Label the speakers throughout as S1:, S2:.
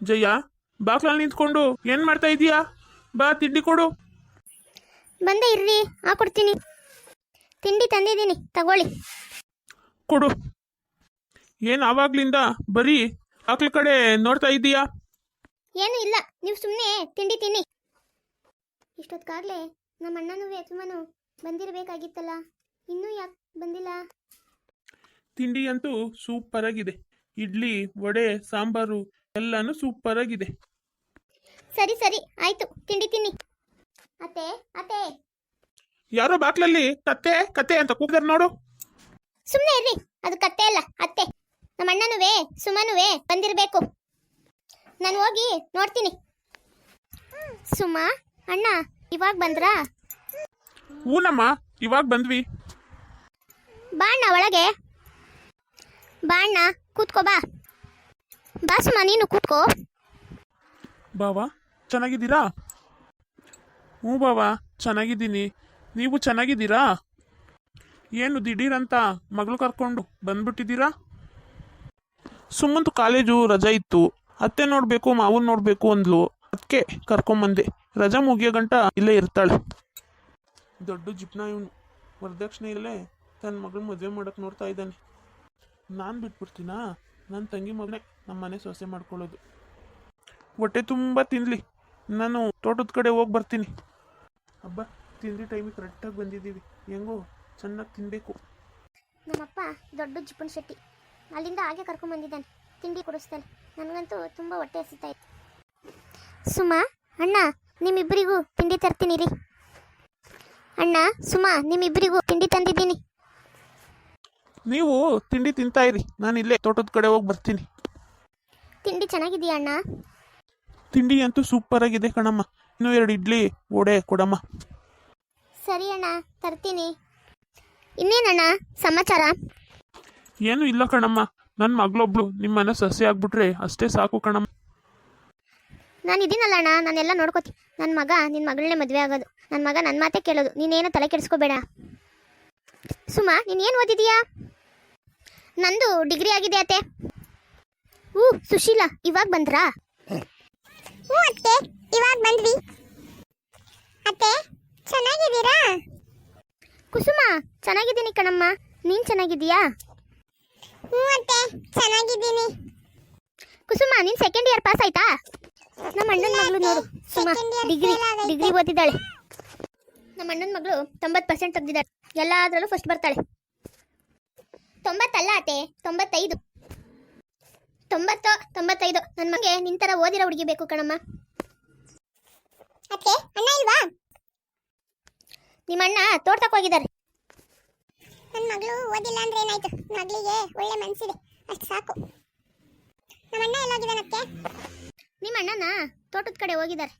S1: ಜಯ ಬಾಕ್ಲಲ್ಲಿ ನಿಂತ್ಕೊಂಡು ಏನ್ ಮಾಡ್ತಾ ಇದೀಯಾ? ಬಾ ತಿಂಡಿ ಕೊಡು.
S2: ಬಂದೆ ಇರ್ರಿ ಹಾಕೊಡ್ತೀನಿ ತಿಂಡಿ ತಂದಿದ್ದೀನಿ ತಗೊಳ್ಳಿ.
S1: ಕೊಡು. ಏನು ಆವಾಗ್ಲಿಂದ ಬರೀ ಬಾಕ್ಲ ಕಡೆ ನೋಡ್ತಾ ಇದೀಯಾ?
S2: ಏನು ಇಲ್ಲ ನೀವು ಸುಮ್ಮನೆ ತಿಂಡಿ ತಿನ್ನಿ. ಇಷ್ಟೊತ್ತಾಗಲೇ ನಮ್ಮ ಅಣ್ಣನೂ ಯಜಮಾನು ಬಂದಿರಬೇಕಾಗಿತ್ತಲ್ಲ ಇನ್ನೂ ಯಾಕೆ ಬಂದಿಲ್ಲ?
S1: ತಿಂಡಿ ಅಂತೂ ಸೂಪರ್ ಆಗಿದೆ ಇಡ್ಲಿ ವಡೆ ಸಾಂಬಾರು ಎಲ್ಲಾನು ಸೂಪರ್ ಆಗಿದೆ.
S2: ಸರಿ ಸರಿ ಆಯ್ತು. ತಿಂಡಿ ತಿನ್ನಿ. ಅತ್ತೆ ಅತ್ತೆ.
S1: ಯಾರೋ ಬಾಕ್ಲಲ್ಲಿ ಕತ್ತೆ ಕತ್ತೆ ಅಂತ ಕೂಗ್ದಾರ ನೋಡು.
S2: ಸುಮ್ಮನೆ ಇರ್ರಿ. ಅದು ಕತ್ತೆ ಅಲ್ಲ ಅತ್ತೆ. ನಮ್ಮ ಅಣ್ಣನುವೇ ಸುಮನುವೇ ಬಂದಿರಬೇಕು. ನಾನು ಹೋಗಿ ನೋಡ್ತೀನಿ. ಸುಮ ಅಣ್ಣ ಇವಾಗ ಬಂದ್ರಾ?
S1: ಹೂನಮ್ಮ ಇವಾಗ ಬಂದ್ವಿ.
S2: ಬಾಣ್ಣ ಒಳಗೆ. ಬಾಣ್ಣ ಕೂತ್ಕೋ ಬಾ. ಬಾ ಸುಮಾ ನೀನು ಕೂತ್ಕೋ.
S1: ಬಾವಾ, ಚೆನ್ನಾಗಿದ್ದೀರಾ? ಹ್ಞೂ ಬಾವಾ, ಚೆನ್ನಾಗಿದ್ದೀನಿ. ನೀವು ಚೆನ್ನಾಗಿದ್ದೀರಾ? ಏನು ದಿಢೀರಂತ ಮಗಳು ಕರ್ಕೊಂಡು ಬಂದ್ಬಿಟ್ಟಿದ್ದೀರಾ? ಸುಮ್ಮಂತು ಕಾಲೇಜು ರಜಾ ಇತ್ತು. ಅತ್ತೆ ನೋಡಬೇಕು, ಮಾವನ್ ನೋಡಬೇಕು ಅಂದ್ಲು. ಅದಕ್ಕೆ ಕರ್ಕೊಂಬಂದೆ. ರಜಾ ಮುಗಿಯೋ ಗಂಟ ಇಲ್ಲೇ ಇರ್ತಾಳೆ. ದೊಡ್ಡ ಜಿಪ್ನ ಇವನು. ವರದಕ್ಷಿಣೆ ಇಲ್ಲೇ ತನ್ನ ಮಗಳು ಮದುವೆ ಮಾಡೋಕೆ ನೋಡ್ತಾ ಇದ್ದಾನೆ. ನಾನು ಬಿಟ್ಬಿಡ್ತೀನಾ? ನನ್ನ ತಂಗಿ ಮಗನೇ ನಮ್ಮ ಮನೆ ಸೊಸೆ ಮಾಡ್ಕೊಳ್ಳೋದು. ಹೊಟ್ಟೆ ತುಂಬ ತಿನ್ಲಿ. ನಾನು ತೋಟದ ಕಡೆ ಹೋಗಿ ಬರ್ತೀನಿ. ಹಬ್ಬ ತಿಂಡಿ ಟೈಮಿಗೆ ಕರೆಕ್ಟಾಗಿ ಬಂದಿದ್ದೀವಿ. ಹೆಂಗೋ, ಚೆನ್ನಾಗಿ ತಿನ್ನಬೇಕು
S2: ನಮ್ಮಪ್ಪ ದೊಡ್ಡ ಜಿಪ್ಪನ್ ಶೆಟ್ಟಿ. ಅಲ್ಲಿಂದ ಹಾಗೆ ಕರ್ಕೊಂಬಂದಿದ್ದಾನೆ ತಿಂಡಿ ಕೊಡಿಸ್ತಾನೆ. ನನಗಂತೂ ತುಂಬ ಹೊಟ್ಟೆ ಹಸಿತಾ ಇತ್ತು. ಸುಮಾ, ಅಣ್ಣ, ನಿಮ್ಮಿಬ್ಬರಿಗೂ ತಿಂಡಿ ತರ್ತೀನಿ ರೀ. ಅಣ್ಣ, ಸುಮಾ, ನಿಮ್ಮಿಬ್ಬರಿಗೂ ತಿಂಡಿ ತಂದಿದ್ದೀನಿ.
S1: ನೀವು ತಿಂಡಿ ತಿಂತಾ ಇರಿ. ನಾನು ಇಲ್ಲೇ ತೋಟದ ಕಡೆ ಹೋಗಿ ಬರ್ತೀನಿ.
S2: ತಿಂಡಿ ಚೆನ್ನಾಗಿದೆಯಾ ಅಣ್ಣ?
S1: ತಿಂಡಿ ಅಂತೂ ಸೂಪರ್ ಆಗಿದೆ ಕಣಮ್ಮ. ಇನ್ನೂ ಎರಡು ಇಡ್ಲಿ ವಡೆ ಕೊಡಮ್ಮ.
S2: ಸರಿ ಅಣ್ಣ ತರ್ತೀನಿ. ಇನ್ನೇನಣ್ಣ ಸಮಾಚಾರ?
S1: ಏನೂ ಇಲ್ಲ ಕಣಮ್ಮ. ನನ್ನ ಮಗಳೊಬ್ಳು ನಿಮ್ಮ ಮನೆ ಸಸಿ ಆಗ್ಬಿಟ್ರೆ ಅಷ್ಟೇ ಸಾಕು ಕಣಮ್ಮ.
S2: ನಾನು ಇದೀನಲ್ಲ ಅಣ್ಣ ನಾನೆಲ್ಲ ನೋಡ್ಕೋತೀನಿ ನನ್ನ ಮಗ ನಿನ್ನ ಮಗಳನ್ನೇ ಮದುವೆ ಆಗೋದು. ನನ್ನ ಮಗ ನನ್ನ ಮಾತೇ ಕೇಳೋದು. ನೀನೇನು ತಲೆ ಕೆಡಿಸ್ಕೋಬೇಡ. ಸುಮಾ ನೀನು ಏನು ಓದಿದೀಯಾ? ನಂದು ಡಿಗ್ರಿ ಆಗಿದೆ ಅತ್ತೆ. ಹ್ಞೂ ಸುಶೀಲಾ ಇವಾಗ ಬಂದ್ರಾ? ಹ್ಞೂ ಅತ್ತೆ. ಇವಾಗ ಬಂದ್ವಿ. ಅತ್ತೆ ಚೆನ್ನಾಗಿದ್ದೀರಾ? ಕುಸುಮ ಚೆನ್ನಾಗಿದ್ದೀನಿ ಕಣಮ್ಮ. ನೀನು ಚೆನ್ನಾಗಿದ್ದೀಯಾ? ಹ್ಞೂ ಅತ್ತೆ. ಚೆನ್ನಾಗಿದ್ದೀನಿ. ಕುಸುಮ ನೀನು ಸೆಕೆಂಡ್ ಇಯರ್ ಪಾಸ್ ಆಯ್ತಾ? ನಮ್ಮ ಅಣ್ಣನ ಮಗಳು ನೋಡು. ಸುಮ ಡಿಗ್ರಿ ಡಿಗ್ರಿ ಓದಿದ್ದಾಳೆ. ನಮ್ಮ ಅಣ್ಣನ ಮಗಳು ತೊಂಬತ್ತು ಪರ್ಸೆಂಟ್ ತೆಗ್ದಿದ್ದಾಳೆ ಎಲ್ಲದರಲ್ಲೂ ಫಸ್ಟ್ ಬರ್ತಾಳೆ. ತೊಂಬತ್ತಲ್ಲ ಅತ್ತೆ? ತೊಂಬತ್ತೈದು. ತೊಂಬತ್ತು ತೊಂಬತ್ತೈದು. ನನ್ನ ಮಗೆ ನಿಂತರ ಓದಿರೋ ಹುಡುಗಿ ಬೇಕು ಕಣಮ್ಮ. ಅತ್ತೆ ಅಣ್ಣ ಇಲ್ವಾ? ನಿಮ್ಮ ಅಣ್ಣ ತೋಟಕ್ಕೆ ಹೋಗಿದ್ದಾರೆ. ನನ್ನ ಮಗಳು ಓದಿಲ್ಲ ಅಂದ್ರೆ ಏನಾಯ್ತು? ಮಗಳಿಗೆ ಒಳ್ಳೆ ಮನಸ್ಸಿದೆ ಅಷ್ಟು ಸಾಕು. ನಮ್ಮ ಅಣ್ಣ ಎಲ್ಲೋಗಿದ್ದಾನಕ್ಕೆ ನಿಮ್ಮ ಅಣ್ಣನ ತೋಟದ ಕಡೆ ಹೋಗಿದ್ದಾರೆ.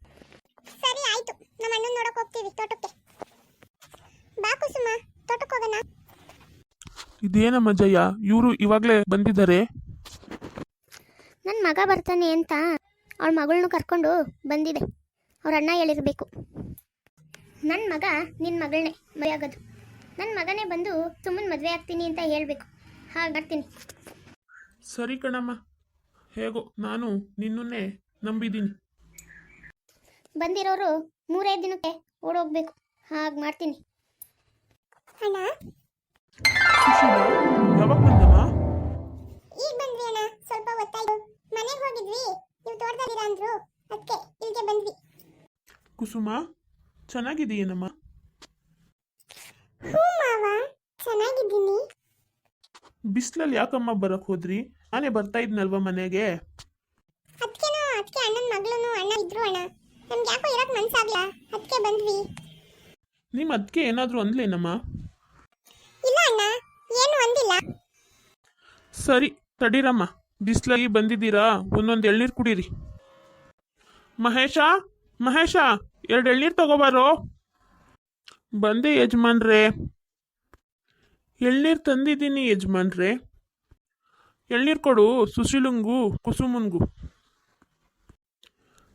S2: ಸರಿ ಆಯ್ತು. ನಮ್ಮ ಅಣ್ಣನ ನೋಡಕ್ ಹೋಗ್ತೀವಿ ತೋಟಕ್ಕೆ. ಬಾ ಕುಸುಮ. ಹೋಗೋಣ
S1: ಇದೇನಮ್ಮ ಜಯ ಇವರು ಇವಾಗಲೇ ಬಂದಿದ್ದಾರೆ.
S2: ನನ್ನ ಮಗ ಬರ್ತಾನೆ ಅಂತ. ಅವಳ ಮಗಳನ್ನ ಕರ್ಕೊಂಡು ಬಂದಿದೆ. ಅವ್ರ ಅಣ್ಣ ಹೇಳಿರ್ಬೇಕು. ನನ್ನ ಮಗ ನಿನ್ನ ಮಗಳನ್ನೇ ಮದುವೆ ಆಗೋದು ನನ್ನ ಮಗನೇ ಬಂದು ಸುಮ್ಮನೆ ಮದುವೆ ಆಗ್ತೀನಿ ಅಂತ ಹೇಳಬೇಕು. ಹಾಗೆ ಬರ್ತೀನಿ
S1: ಸರಿ ಕಣಮ್ಮ. ಹೇಗೋ ನಾನು ನಿನ್ನನ್ನೇ ನಂಬಿದ್ದೀನಿ.
S2: ಬಂದಿರೋರು ಮೂರೈದು ದಿನಕ್ಕೆ ಓಡೋಗ್ಬೇಕು. ಹಾಗೆ ಮಾಡ್ತೀನಿ. ಅಣ್ಣ
S1: ಸುಶೀಲಾ ಯಾವಾಗ ಬಂದಮ್ಮ
S2: ಈಗ ಬಂದ್ವಿ ಅಣ್ಣ ಸ್ವಲ್ಪ ಹೊತ್ತಾಯ್ತು. ಮನೆಗೆ ಹೋಗಿದ್ವಿ. ನೀವು ತೋಟದಲ್ಲಿರ ಅಂದ್ರು. ಅದಕ್ಕೆ ಇಲ್ಲಿಗೆ ಬಂದ್ವಿ.
S1: ಕುಸುಮ ಚೆನ್ನಾಗಿದೆಯೇನಮ್ಮ
S2: ಹ್ಞೂ ಮಾವ ಚೆನ್ನಾಗಿದ್ದೀನಿ.
S1: ಬಿಸ್ಲಲ್ಲಿ ಯಾಕಮ್ಮ ಬರಕ್ ಹೋದ್ರಿ? ನಾನೇ ಬರ್ತಾ ಇದ್ನಲ್ವ ಮನೆಗೆ?
S2: ಅದಕ್ಕೇನೋ ಅದಕ್ಕೆ ಅಣ್ಣನ ಮಗಳೂ ಅಣ್ಣ ಇದ್ರು ಅಣ್ಣ. ನಮ್ಗೆ ಯಾಕೋ ಇರಕ್ ಮನ್ಸಾಗ್ಲ? ಅದಕ್ಕೆ ಬಂದ್ವಿ.
S1: ನಿಮ್ಮ ಅದಕ್ಕೆ ಏನಾದರೂ ಅಂದ್ಲೇನಮ್ಮ?
S2: ಇಲ್ಲ ಅಣ್ಣ ಏನು ಅಂದಿಲ್ಲ.
S1: ಸರಿ ತಡೀರಮ್ಮ. ಬಿಸ್ಲಾಗಿ ಬಂದಿದ್ದೀರಾ? ಒಂದೊಂದು ಎಳ್ನೀರು ಕುಡೀರಿ. ಮಹೇಶ ಮಹೇಶ ಎರಡು ಎಳ್ನೀರು ತಗೋಬಾರೋ? ಬಂದೆ ಯಜಮಾನ್ರೇ. ಎಳ್ನೀರು ತಂದಿದ್ದೀನಿ ಯಜಮಾನ್ರೇ. ಎಳ್ನೀರು ಕೊಡು ಸುಶೀಲಂಗೂ ಕುಸುಮನ್ಗೂ.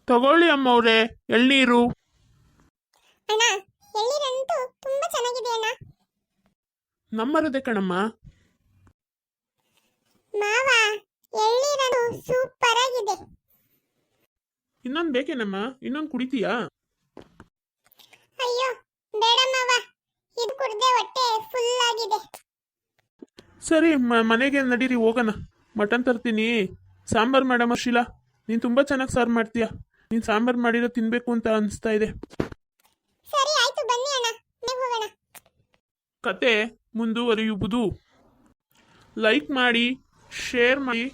S1: ತಗೊಳ್ಳಿ ಅಮ್ಮವ್ರೆ ಎಳ್ನೀರು.
S2: ಅಣ್ಣ ಎಳ್ನೀರಂತೂ ತುಂಬಾ ಚೆನ್ನಾಗಿದೆ ಅಣ್ಣ
S1: ನಮ್ಮರದೆ ಕಣಮ್ಮ.
S2: ಮಾವ ಎಳ್ನೀರದು ಸೂಪರ್ ಆಗಿದೆ
S1: ಇನ್ನೊಂದು ಬೇಕೇನಮ್ಮ? ಇನ್ನೊಂದು ಕುಡಿತೀಯಾ?
S3: ಅಯ್ಯೋ ಬೇಡ ಮಾವ. ಇದು ಕುಡ್ದೆ ಹೊಟ್ಟೆ ಫುಲ್ ಆಗಿದೆ.
S1: ಸರಿ ಮ- ಮನೆಗೆ ನಡೀರಿ ಹೋಗೋಣ. ಮಟನ್ ತರ್ತೀನಿ. ಸಾಂಬಾರ್ ಮೇಡಮ್ ಶೀಲಾ. ನೀನು ತುಂಬ ಚೆನ್ನಾಗಿ ಸಾರು ಮಾಡ್ತೀಯ? ನೀನು ಸಾಂಬಾರು ಮಾಡಿರೋ ತಿನ್ನಬೇಕು ಅಂತ ಅನಿಸ್ತಾ ಇದೆ.
S3: ಸರಿ ಆಯ್ತು ಬನ್ನಿ ಅಣ್ಣ. ಹೋಗೋಣ.
S1: ಕತೆ. ಮುಂದುವರಿಯುವುದು. ಲೈಕ್ ಮಾಡಿ ಶೇರ್ ಮಾಡಿ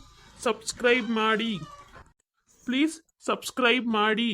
S1: ಸಬ್ಸ್ಕ್ರೈಬ್ ಮಾಡಿ. ಪ್ಲೀಸ್ ಸಬ್ಸ್ಕ್ರೈಬ್ ಮಾಡಿ.